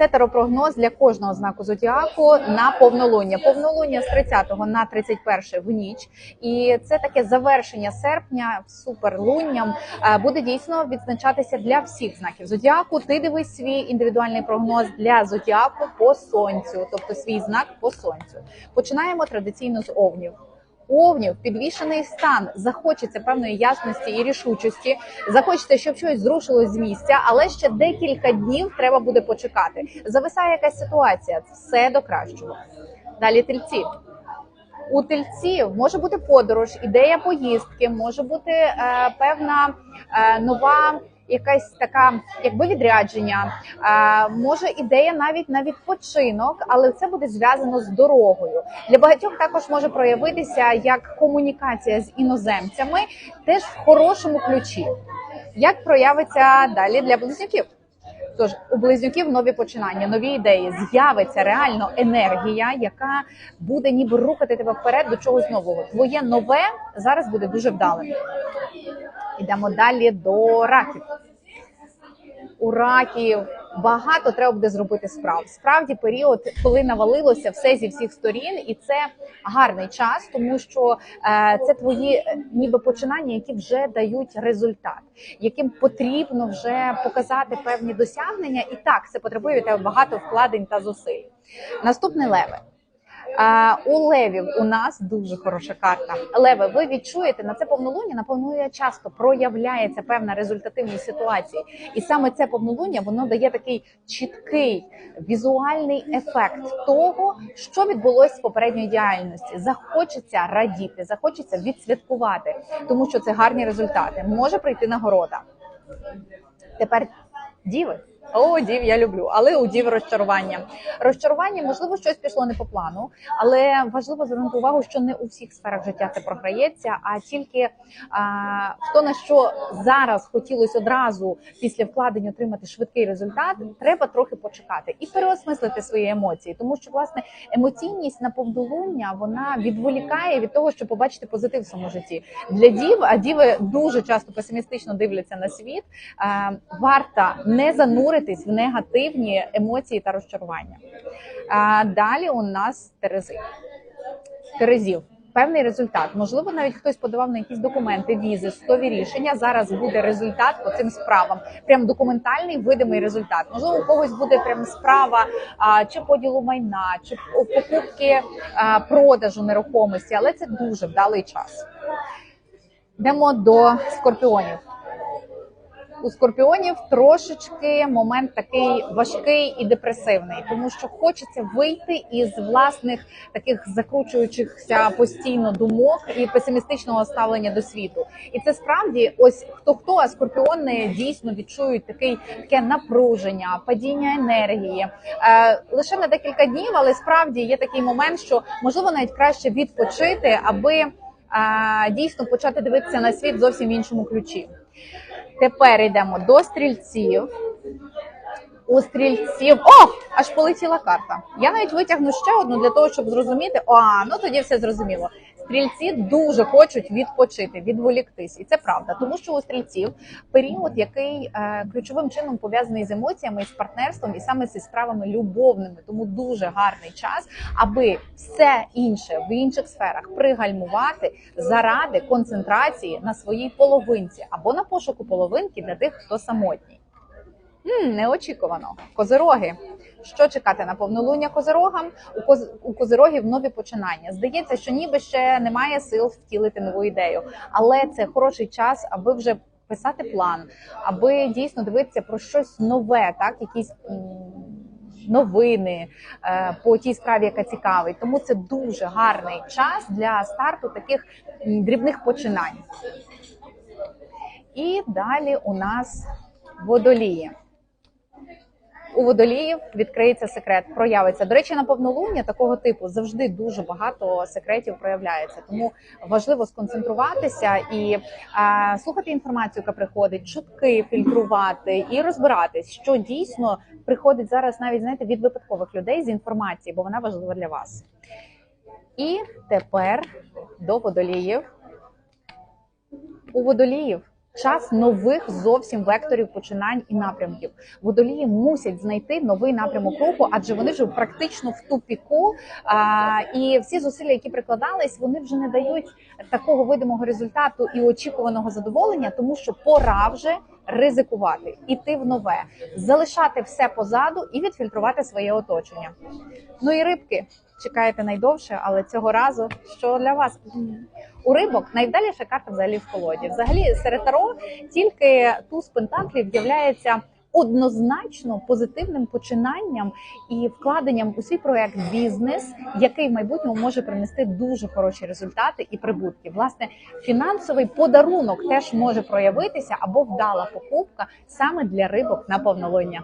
Це теропрогноз для кожного знаку зодіаку на повнолуння. Повнолуння з 30 на 31 в ніч, і це таке завершення серпня суперлунням е, буде дійсно відзначатися для всіх знаків зодіаку. Ти дивись свій індивідуальний прогноз для зодіаку по сонцю, тобто свій знак по сонцю. Починаємо традиційно з овнів. Овнів підвішений стан, захочеться певної ясності і рішучості. Захочеться, щоб щось зрушилось з місця, але ще декілька днів треба буде почекати. Зависає якась ситуація, все до кращого. Далі тельці. У тельців може бути подорож, ідея поїздки, може бути е, певна е, нова. Якась така, якби відрядження, може ідея навіть на відпочинок, але це буде зв'язано з дорогою. Для багатьох також може проявитися як комунікація з іноземцями, теж в хорошому ключі. Як проявиться далі для близнюків? Тож у близнюків нові починання, нові ідеї. З'явиться реально енергія, яка буде ніби рухати тебе вперед до чогось нового. Твоє нове зараз буде дуже вдалим. Ідемо далі до раків. У раків багато треба буде зробити справ. Справді період, коли навалилося все зі всіх сторін, і це гарний час, тому що е, це твої е, ніби починання, які вже дають результат, яким потрібно вже показати певні досягнення. І так це потребує тебе багато вкладень та зусиль. Наступний леви. У левів у нас дуже хороша карта. Леви, ви відчуєте на це повнолуння, на повнолуння часто проявляється певна результативність ситуації, і саме це повнолуння воно дає такий чіткий візуальний ефект того, що відбулося з попередньої діяльності. Захочеться радіти, захочеться відсвяткувати, тому що це гарні результати. Може прийти нагорода. Тепер діви. О, дів я люблю, але у дів розчарування. Розчарування, можливо, щось пішло не по плану, але важливо звернути увагу, що не у всіх сферах життя це програється, а тільки а, хто на що зараз хотілося одразу після вкладення отримати швидкий результат, треба трохи почекати і переосмислити свої емоції, тому що власне емоційність на повдолуння вона відволікає від того, щоб побачити позитив в своєму житті. Для дів, а діви дуже часто песимістично дивляться на світ. А, варто не зануритись в негативні емоції та розчарування. А, далі у нас Терези. Терезів. Певний результат. Можливо, навіть хтось подавав на якісь документи, візи, судові рішення. Зараз буде результат по цим справам. Прям документальний видимий результат. Можливо, у когось буде прям справа а, чи поділу майна, чи покупки а, продажу нерухомості, але це дуже вдалий час. Йдемо до скорпіонів. У скорпіонів трошечки момент такий важкий і депресивний, тому що хочеться вийти із власних таких закручуючихся постійно думок і песимістичного ставлення до світу. І це справді ось хто хто, а скорпіони дійсно відчують такий таке напруження, падіння енергії е, лише на декілька днів, але справді є такий момент, що можливо навіть краще відпочити, аби е, дійсно почати дивитися на світ зовсім в іншому ключі. Тепер йдемо до стрільців. У стрільців. О! Аж полетіла карта. Я навіть витягну ще одну для того, щоб зрозуміти. О, ну тоді все зрозуміло. Стрільці дуже хочуть відпочити, відволіктись, і це правда, тому що у стрільців період, який е, ключовим чином пов'язаний з емоціями, з партнерством і саме зі справами любовними, тому дуже гарний час, аби все інше в інших сферах пригальмувати заради концентрації на своїй половинці або на пошуку половинки для тих, хто самотній. М, неочікувано. Козироги. Що чекати на повнолуння козирогам? У коз у козирогів нові починання. Здається, що ніби ще немає сил втілити нову ідею, але це хороший час, аби вже писати план, аби дійсно дивитися про щось нове, так якісь. Новини е, по тій справі, яка цікавить, тому це дуже гарний час для старту таких дрібних починань. І далі у нас водолії. У водоліїв відкриється секрет, проявиться. До речі, на повнолуння такого типу завжди дуже багато секретів проявляється. Тому важливо сконцентруватися і а, слухати інформацію, яка приходить, чутки фільтрувати і розбиратись, що дійсно приходить зараз, навіть знаєте, від випадкових людей з інформації, бо вона важлива для вас. І тепер до водоліїв. У водоліїв час нових зовсім векторів починань і напрямків. Водолії мусять знайти новий напрямок руху, адже вони вже практично в тупіку. А, і всі зусилля, які прикладались, вони вже не дають такого видимого результату і очікуваного задоволення, тому що пора вже ризикувати, іти в нове, залишати все позаду і відфільтрувати своє оточення. Ну і рибки чекаєте найдовше, але цього разу що для вас? У рибок найвдаліша карта взагалі в колоді. Взагалі серед таро тільки туз пентаклів являється однозначно позитивним починанням і вкладенням у свій проект бізнес, який в майбутньому може принести дуже хороші результати і прибутки. Власне, фінансовий подарунок теж може проявитися або вдала покупка саме для рибок на повнолуння.